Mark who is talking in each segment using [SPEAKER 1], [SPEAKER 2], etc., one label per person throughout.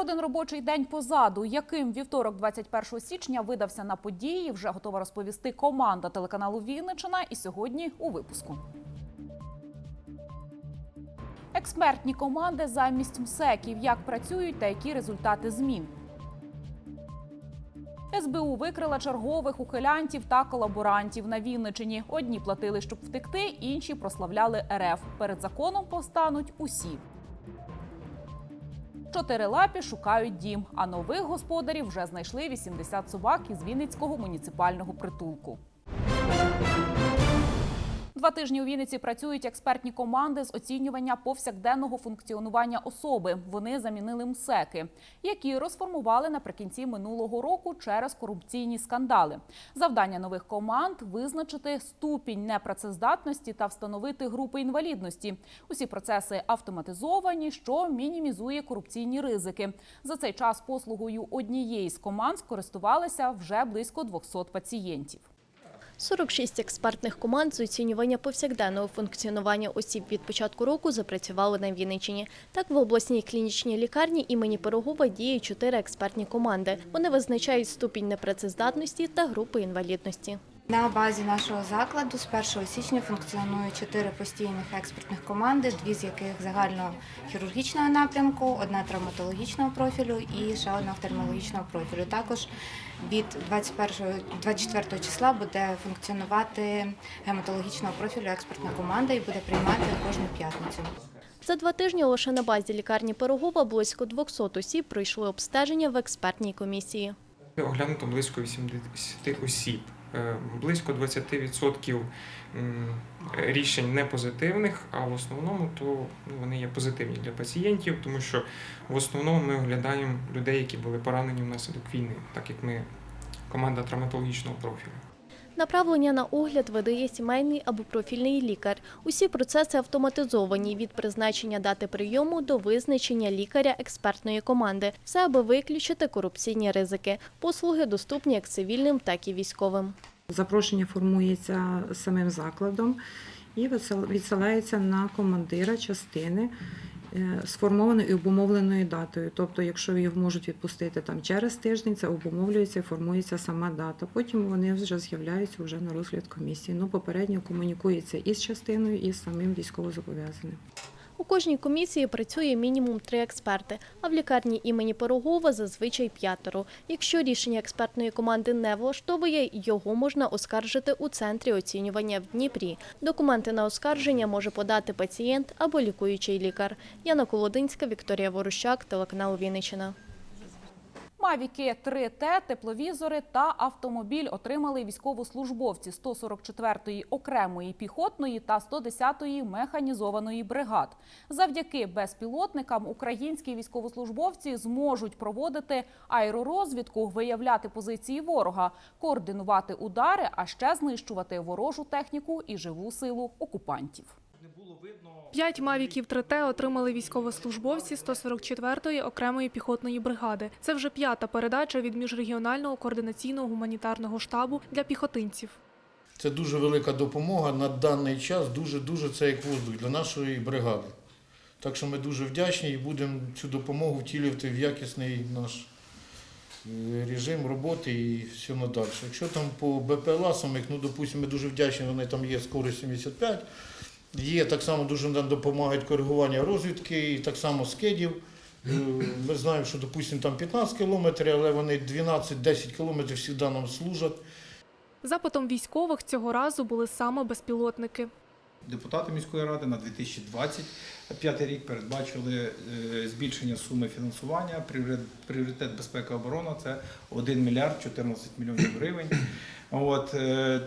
[SPEAKER 1] Один робочий день позаду. Яким вівторок, 21 січня, видався на події, вже готова розповісти команда телеканалу Вінничина. І сьогодні у випуску. Експертні команди замість МСЕКів. Як працюють та які результати змін. СБУ викрила чергових ухилянтів та колаборантів на Вінничині. Одні платили, щоб втекти, інші прославляли РФ. Перед законом повстануть усі. Чотирилапі шукають дім, а нових господарів вже знайшли 80 собак із Вінницького муніципального притулку. Два тижні у Вінниці працюють експертні команди з оцінювання повсякденного функціонування особи. Вони замінили МСЕКи, які розформували наприкінці минулого року через корупційні скандали. Завдання нових команд визначити ступінь непрацездатності та встановити групи інвалідності. Усі процеси автоматизовані, що мінімізує корупційні ризики. За цей час послугою однієї з команд скористувалися вже близько 200 пацієнтів.
[SPEAKER 2] 46 експертних команд з оцінювання повсякденного функціонування осіб від початку року запрацювали на Вінниччині. Так, в обласній клінічній лікарні імені Пирогова діють чотири експертні команди. Вони визначають ступінь непрацездатності та групи інвалідності.
[SPEAKER 3] На базі нашого закладу з 1 січня функціонують чотири постійних експертних команди, дві з яких загальнохірургічного напрямку, одна травматологічного профілю і ще одна офтальмологічного профілю. Також від 21 24 числа буде функціонувати гематологічного профілю експертна команда і буде приймати кожну п'ятницю.
[SPEAKER 2] За два тижні лише на базі лікарні Пирогова близько 200 осіб пройшли обстеження в експертній комісії.
[SPEAKER 4] Оглянуто близько 80 осіб. Е, Близько 20% рішень не позитивних, а в основному то ну, вони є позитивні для пацієнтів, тому що в основному ми оглядаємо людей, які були поранені внаслідок війни, так як ми команда травматологічного профілю.
[SPEAKER 2] Направлення на огляд видає сімейний або профільний лікар. Усі процеси автоматизовані від призначення дати прийому до визначення лікаря експертної команди. Все аби виключити корупційні ризики. Послуги доступні як цивільним, так і військовим.
[SPEAKER 5] Запрошення формується самим закладом і відсил- відсилається на командира частини сформованою і обумовленою датою. Тобто, якщо його можуть відпустити там через тиждень, це обумовлюється і формується сама дата. Потім вони вже з'являються вже на розгляд комісії. Ну, попередньо комунікується і з частиною, і з самим військовозобов'язаним.
[SPEAKER 2] Кожній комісії працює мінімум три експерти, а в лікарні імені Пирогова зазвичай п'ятеро. Якщо рішення експертної команди не влаштовує, його можна оскаржити у центрі оцінювання в Дніпрі. Документи на оскарження може подати пацієнт або лікуючий лікар. Яна Колодинська, Вікторія Ворущак, телеканал Вінниччина.
[SPEAKER 1] Мавіки 3Т, тепловізори та автомобіль отримали військовослужбовці 144-ї окремої піхотної та 110-ї механізованої бригад. Завдяки безпілотникам українські військовослужбовці зможуть проводити аеророзвідку, виявляти позиції ворога, координувати удари, а ще знищувати ворожу техніку і живу силу окупантів.
[SPEAKER 6] П'ять мавіків 3Т отримали військовослужбовці 144-ї окремої піхотної бригади. Це вже п'ята передача від міжрегіонального координаційного гуманітарного штабу для піхотинців.
[SPEAKER 7] Це дуже велика допомога на даний час, дуже-дуже це як воздух для нашої бригади. Так що ми дуже вдячні і будемо цю допомогу втілювати в якісний наш е, режим роботи і все надалі. Якщо там по БПЛА самих, ну, допустимо, ми дуже вдячні, вони там є скорість 75, є так само дуже нам допомагають коригування розвідки, і так само скидів. Е, Ми знаємо, що, допустимо, там 15 кілометрів, але вони 12-10 кілометрів завжди нам служать.
[SPEAKER 6] Запитом військових цього разу були саме безпілотники.
[SPEAKER 8] Депутати міської ради на 2025 рік передбачили е, збільшення суми фінансування. Пріоритет- безпека оборона це 1 мільярд 14 мільйонів гривень. От, е,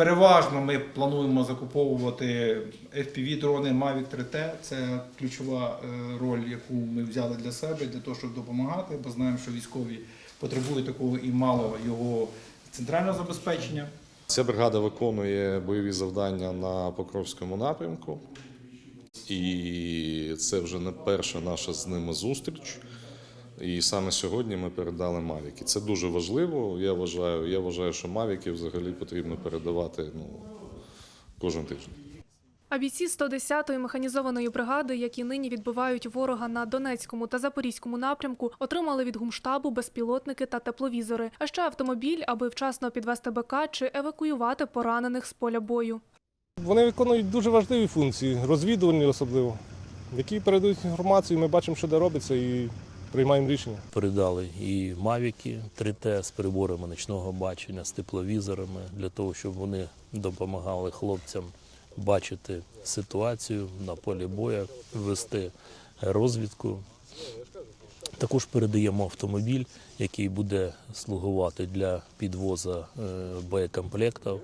[SPEAKER 8] переважно ми плануємо закуповувати FPV-дрони Mavic 3T. Це ключова е, роль, яку ми взяли для себе, для того, щоб допомагати, бо знаємо, що військові потребують такого і мало його центрального забезпечення.
[SPEAKER 9] Ця бригада виконує бойові завдання на Покровському напрямку, і це вже не перша наша з ними зустріч. І саме сьогодні ми передали Мавіки. Це дуже важливо. Я вважаю, я вважаю, що Мавіки взагалі потрібно передавати ну, кожен тиждень.
[SPEAKER 6] А бійці 110-ї механізованої бригади, які нині відбивають ворога на Донецькому та Запорізькому напрямку, отримали від гумштабу безпілотники та тепловізори, а ще автомобіль, аби вчасно підвести БК чи евакуювати поранених з поля бою.
[SPEAKER 10] Вони виконують дуже важливі функції, розвідувальні особливо, які передають інформацію, ми бачимо, що де робиться, і приймаємо рішення.
[SPEAKER 11] Передали і мавіки 3Т з приборами ночного бачення, з тепловізорами для того, щоб вони допомагали хлопцям бачити ситуацію на полі бою, вести розвідку. Також передаємо автомобіль, який буде слугувати для підвозу е, боєкомплектів.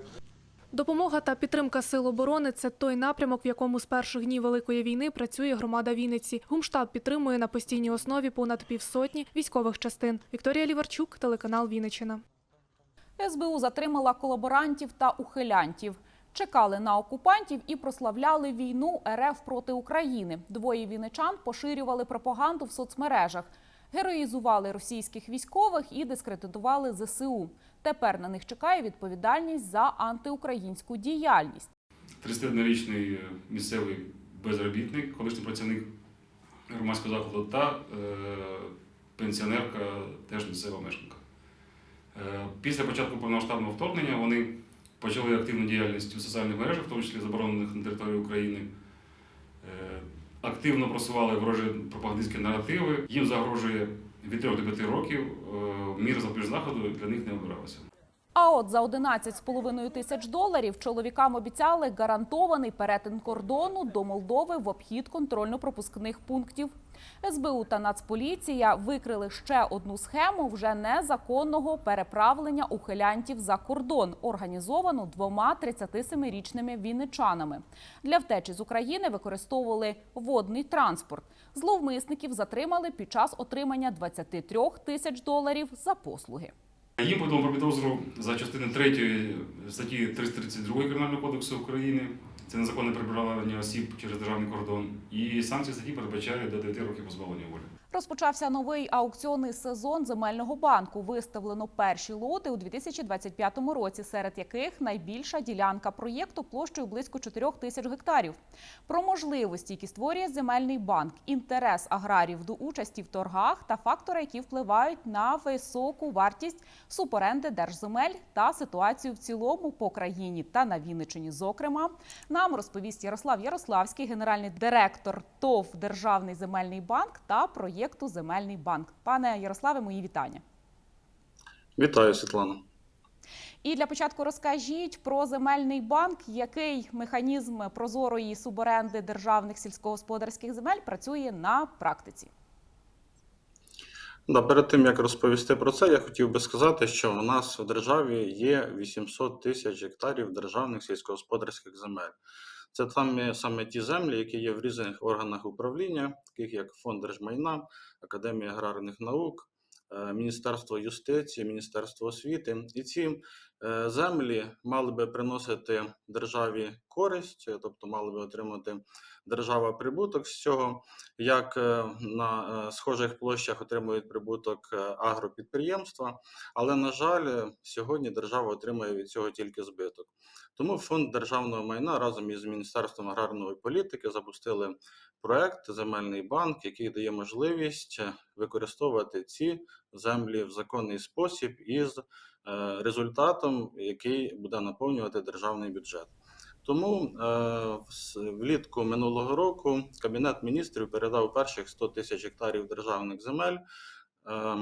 [SPEAKER 6] Допомога та підтримка сил оборони це той напрямок, в якому з перших днів великої війни працює громада Вінниці. Гумштаб підтримує на постійній основі понад півсотні військових частин. Вікторія Ліварчук, телеканал Вінниччина.
[SPEAKER 1] СБУ затримала колаборантів та ухилянтів. Чекали на окупантів і прославляли війну РФ проти України. Двоє вінничан поширювали пропаганду в соцмережах, героїзували російських військових і дискредитували ЗСУ. Тепер на них чекає відповідальність за антиукраїнську діяльність.
[SPEAKER 12] 31-річний місцевий безробітник, колишній працівник громадського закладу та е, пенсіонерка, теж місцева мешканка. Е, після початку повномасштабного вторгнення вони почали активну діяльність у соціальних мережах, в тому числі заборонених на території України. Е, активно просували ворожі пропагандистські наративи. Їм загрожує від 3 до 5 років. Е, мір запобіжного заходу для них не обирався.
[SPEAKER 1] А от за 11,5 тисяч доларів чоловікам обіцяли гарантований перетин кордону до Молдови в обхід контрольно-пропускних пунктів. СБУ та Нацполіція викрили ще одну схему вже незаконного переправлення ухилянтів за кордон, організовану двома 37-річними вінничанами. Для втечі з України використовували водний транспорт. Зловмисників затримали під час отримання 23 тисяч доларів за послуги.
[SPEAKER 12] Їм повідомили про підозру за частини 3 статті 332 Кримінального кодексу України. Це незаконне прибирання осіб через державний кордон. І санкції статті передбачають до 9 років позбавлення волі.
[SPEAKER 1] Розпочався новий аукціонний сезон земельного банку. Виставлено перші лоти у 2025 році, серед яких найбільша ділянка проєкту площею близько 4 тисяч гектарів. Про можливості, які створює земельний банк, інтерес аграрів до участі в торгах та фактори, які впливають на високу вартість суборенди держземель та ситуацію в цілому по країні та на Вінниччині. Зокрема, нам розповість Ярослав Ярославський, генеральний директор ТОВ Державний земельний банк та проєкту Земельний банк. Пане Ярославе, мої вітання.
[SPEAKER 13] Вітаю, Світлана.
[SPEAKER 1] І для початку розкажіть про земельний банк, який механізм прозорої суборенди державних сільськогосподарських земель працює на практиці.
[SPEAKER 13] Да, перед тим як розповісти про це, я хотів би сказати, що у нас в державі є 800 тисяч гектарів державних сільськогосподарських земель. Це там саме ті землі, які є в різних органах управління, таких як Фонд держмайна, Академія аграрних наук, е, Міністерство юстиції, Міністерство освіти. І ці землі мали би приносити державі користь, е, тобто мали би отримати держава прибуток з цього, як е, на е, схожих площах отримують прибуток е, агропідприємства. Але, на жаль, е, сьогодні держава отримує від цього тільки збиток. Тому фонд державного майна разом із Міністерством аграрної політики запустили проект Земельний банк, який дає можливість е, використовувати ці землі в законний спосіб із е, результатом, який буде наповнювати державний бюджет. Тому е, влітку минулого року Кабінет міністрів передав перших 100 тисяч гектарів державних земель. е,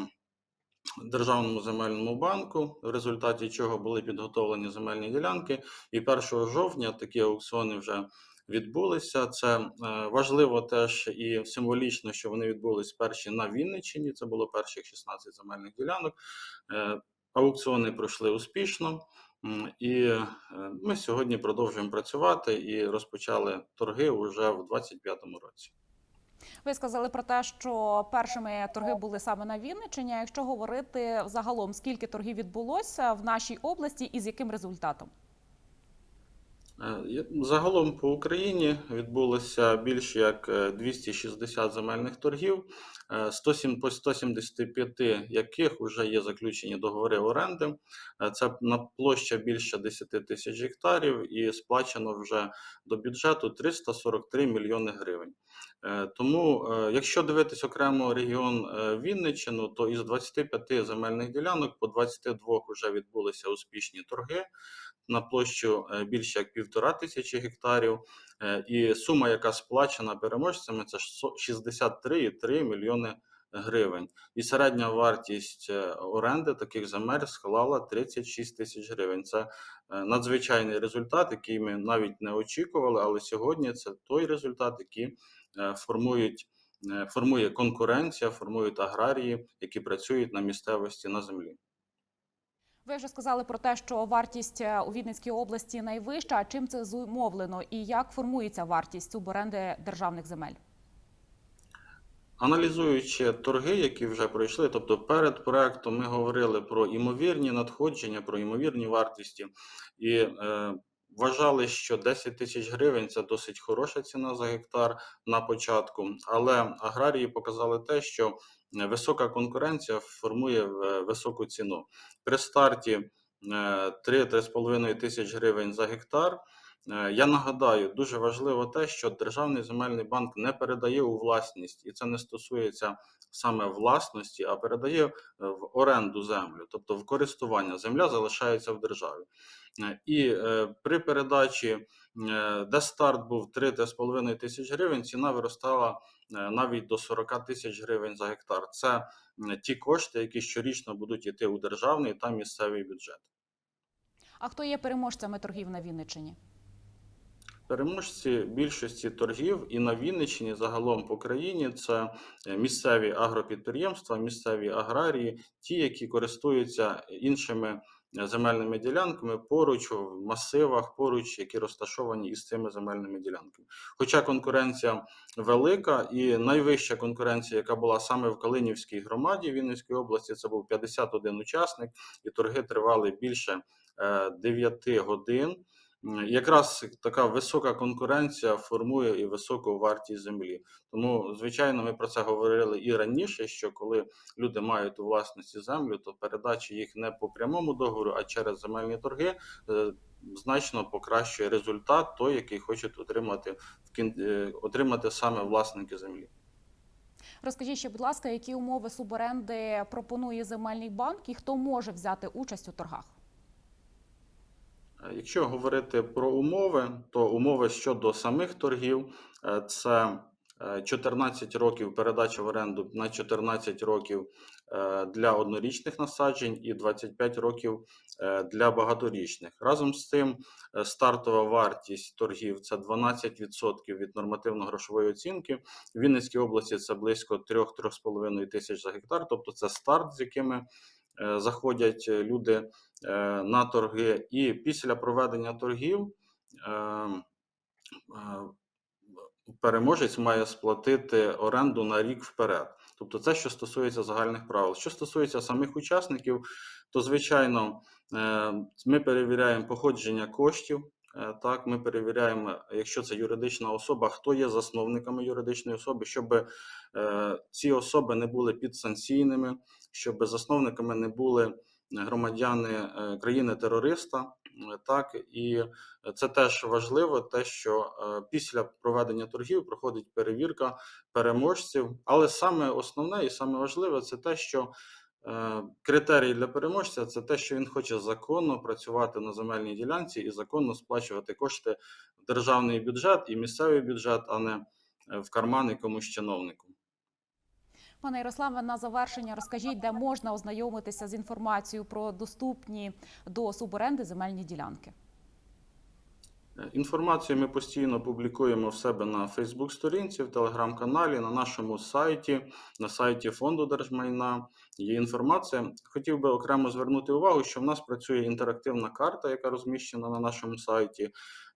[SPEAKER 13] Державному земельному банку, в результаті чого були підготовлені земельні ділянки, і 1 жовтня такі аукціони вже відбулися. Це е, важливо теж і символічно, що вони відбулись перші на Вінниччині. Це було перших 16 земельних ділянок. Аукціони пройшли успішно, і е, ми сьогодні продовжуємо працювати і розпочали торги вже в 2025 році.
[SPEAKER 1] Ви сказали про те, що першими торги були саме на Вінниччині. Якщо говорити загалом, скільки торгів відбулося в нашій області і з яким результатом?
[SPEAKER 13] Е, Загалом по Україні відбулося більше як е, 260 земельних торгів, е, 107 по 175 яких вже є заключені договори оренди. Е, Це на площа більше 10 тисяч гектарів і сплачено вже до бюджету 343 мільйони гривень. Е, Тому, е, якщо дивитись окремо регіон е, Вінниччину, то із 25 земельних ділянок по 22 вже відбулися успішні торги на площу більше як півтора тисячі гектарів. І сума, яка сплачена переможцями, це ж со- 63,3 мільйони гривень. І середня вартість оренди таких земель склала 36 тисяч гривень. Це надзвичайний результат, який ми навіть не очікували, але сьогодні це той результат, який формують. е, Формує конкуренція, формують аграрії, які працюють на місцевості на землі.
[SPEAKER 1] Ви вже сказали про те, що вартість е, у Вінницькій області найвища. А чим це зумовлено і як формується вартість суборенди державних земель?
[SPEAKER 13] Аналізуючи торги, які вже пройшли, тобто перед проектом ми говорили про імовірні надходження, про імовірні вартості, і е, вважали, що 10 тисяч гривень це досить хороша ціна за гектар на початку. Але аграрії показали те, що е, висока конкуренція формує е, високу ціну. При старті е, 3-3,5 тисяч гривень за гектар. Е, Я нагадаю, дуже важливо те, що Державний земельний банк не передає у власність, і це не стосується саме власності, а передає е, в оренду землю, тобто в користування. Земля залишається в державі. Е, І е, при передачі, е, де старт був 3-3,5 тисяч гривень, ціна виростала е, навіть до 40 тисяч гривень за гектар. Це м, ті кошти, які щорічно будуть йти у державний та місцевий бюджет.
[SPEAKER 1] А хто є переможцями торгів на Вінниччині?
[SPEAKER 13] Переможці більшості торгів і на Вінниччині загалом по країні це е, місцеві агропідприємства, місцеві аграрії, ті, які користуються іншими е, земельними ділянками поруч в масивах, поруч, які розташовані із цими земельними ділянками. Хоча конкуренція велика і найвища конкуренція, яка була саме в Калинівській громаді Вінницької області, це був 51 учасник, і торги тривали більше 9 годин. Якраз така висока конкуренція формує і високу вартість землі. Тому, звичайно, ми про це говорили і раніше, що коли люди мають у власності землю, то передача їх не по прямому договору, а через земельні торги е, значно покращує результат, той, який хочуть отримати е, отримати саме власники землі.
[SPEAKER 1] Розкажіть ще, будь ласка, які умови суборенди пропонує земельний банк і хто може взяти участь у торгах?
[SPEAKER 13] Е, Якщо говорити про умови, то умови щодо самих торгів е, це е, 14 років передача в оренду на 14 років е, для однорічних насаджень і 25 років е, для багаторічних. Разом з цим е, стартова вартість торгів це 12% від нормативно-грошової оцінки. В Вінницькій області це близько 3-3,5 тисяч за гектар, тобто це старт, з якими е, заходять е, люди е, на торги, і після проведення торгів е, е, переможець має сплатити оренду на рік вперед. Тобто, це що стосується загальних правил. Що стосується самих учасників, то звичайно е, ми перевіряємо походження коштів. Е, Так, ми перевіряємо, якщо це юридична особа, хто є засновниками юридичної особи, щоб е, ці особи не були підсанкційними, щоб засновниками не були громадяни е, країни-терориста. Е, Так, і це теж важливо, те, що е, після проведення торгів проходить перевірка переможців. Але саме основне і саме важливе це те, що е, критерій для переможця це те, що він хоче законно працювати на земельній ділянці і законно сплачувати кошти в державний бюджет і місцевий бюджет, а не е, в карман якомусь чиновнику.
[SPEAKER 1] Пане Ярославе, на завершення розкажіть, де можна ознайомитися з інформацією про доступні до суборенди земельні ділянки.
[SPEAKER 13] Інформацію ми постійно публікуємо в себе на Фейсбук-сторінці, в телеграм-каналі, на нашому сайті, на сайті фонду держмайна. Є інформація. Хотів би окремо звернути увагу, що в нас працює інтерактивна карта, яка розміщена на нашому сайті,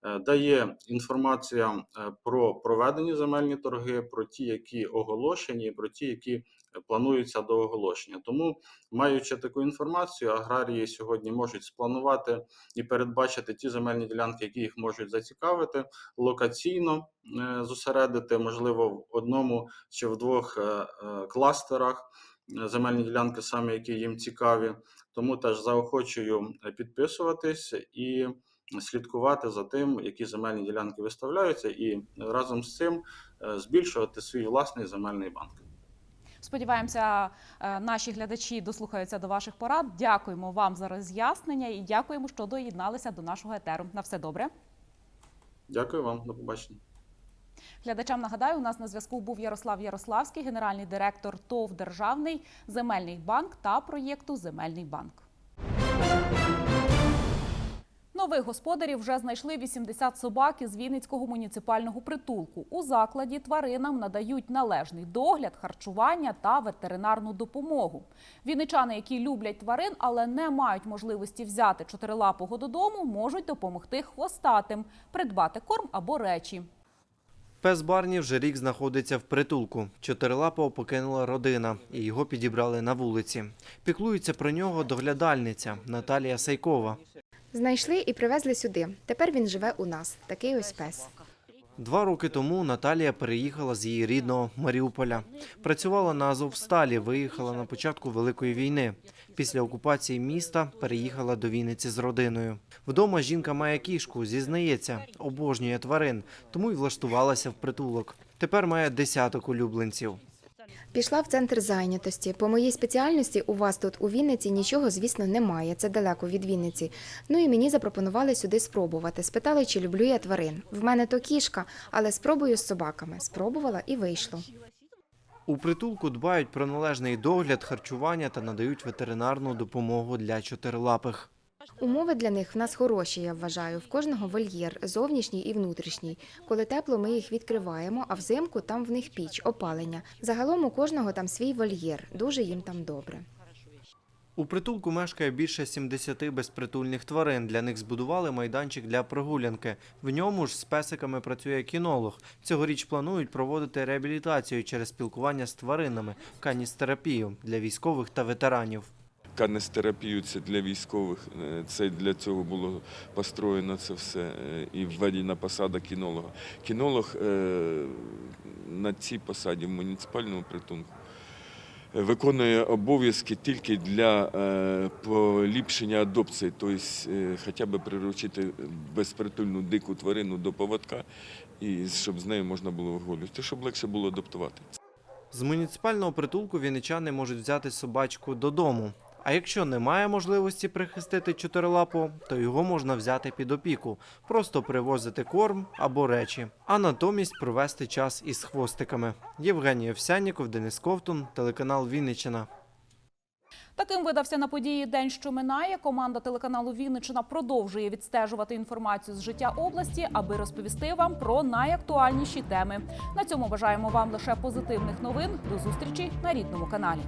[SPEAKER 13] е, де є інформація е, про проведені земельні торги, про ті, які оголошені, про ті, які плануються до оголошення. Тому, маючи таку інформацію, аграрії сьогодні можуть спланувати і передбачити ті земельні ділянки, які їх можуть зацікавити, локаційно е, зосередити, можливо, в одному чи в двох е, е, кластерах земельні ділянки, саме які їм цікаві. Тому теж заохочую підписуватись і слідкувати за тим, які земельні ділянки виставляються, і разом з цим збільшувати свій власний земельний банк.
[SPEAKER 1] Сподіваємося, е, наші глядачі дослухаються до ваших порад. Дякуємо вам за роз'яснення і дякуємо, що доєдналися до нашого етеру. На все добре.
[SPEAKER 13] Дякую вам, до побачення.
[SPEAKER 1] Глядачам нагадаю, у нас на зв'язку був Ярослав Ярославський, генеральний директор ТОВ Державний земельний банк та проєкту Земельний банк. Нових господарів вже знайшли 80 собак із Вінницького муніципального притулку. У закладі тваринам надають належний догляд, харчування та ветеринарну допомогу. Вінничани, які люблять тварин, але не мають можливості взяти чотирилапого додому, можуть допомогти хвостатим, придбати корм або речі.
[SPEAKER 14] Пес Барні вже рік знаходиться в притулку. Чотирилапого покинула родина, і його підібрали на вулиці. Піклується про нього доглядальниця Наталія Сайкова.
[SPEAKER 15] Знайшли і привезли сюди. Тепер він живе у нас. Такий ось пес.
[SPEAKER 14] Два роки тому Наталія переїхала з її рідного Маріуполя. Працювала на Азовсталі, виїхала на початку Великої війни. Після окупації міста переїхала до Вінниці з родиною. Вдома жінка має кішку, зізнається, обожнює тварин, тому й влаштувалася в притулок. Тепер має десяток улюбленців.
[SPEAKER 15] Пішла в центр зайнятості. По моїй спеціальності у вас тут у Вінниці нічого, звісно, немає. Це далеко від Вінниці. Ну і мені запропонували сюди спробувати. Спитали, чи люблю я тварин. В мене то кішка, але спробую з собаками. Спробувала і вийшло.
[SPEAKER 14] У притулку дбають про належний догляд, харчування та надають ветеринарну допомогу для чотирилапих.
[SPEAKER 15] Умови для них в нас хороші, я вважаю. В кожного вольєр, зовнішній і внутрішній. Коли тепло, ми їх відкриваємо, а взимку там в них піч, опалення. Загалом у кожного там свій вольєр. Дуже їм там добре.
[SPEAKER 14] У притулку мешкає більше 70 безпритульних тварин. Для них збудували майданчик для прогулянки. В ньому ж з песиками працює кінолог. Цьогоріч планують проводити реабілітацію через спілкування з тваринами, каністерапію для військових та ветеранів.
[SPEAKER 16] Канестерапію це для військових. е, Це для цього було построєно це все е, і введена посада кінолога. Кінолог е, на цій посаді в муніципальному притулку виконує обов'язки тільки для поліпшення адопції, тобто хоча б приручити безпритульну дику тварину до поводка, і щоб з нею можна було вигулювати, щоб легше було адаптувати.
[SPEAKER 14] З муніципального притулку вінничани можуть взяти собачку додому. А якщо немає можливості прихистити чотирилапого, то його можна взяти під опіку, просто привозити корм або речі, а натомість провести час із хвостиками. Євгеній Овсянніков, Денис Ковтун, телеканал Вінниччина.
[SPEAKER 1] Таким видався на події день, що минає. Команда телеканалу Вінниччина продовжує відстежувати інформацію з життя області, аби розповісти вам про найактуальніші теми. На цьому бажаємо вам лише позитивних новин. До зустрічі на рідному каналі.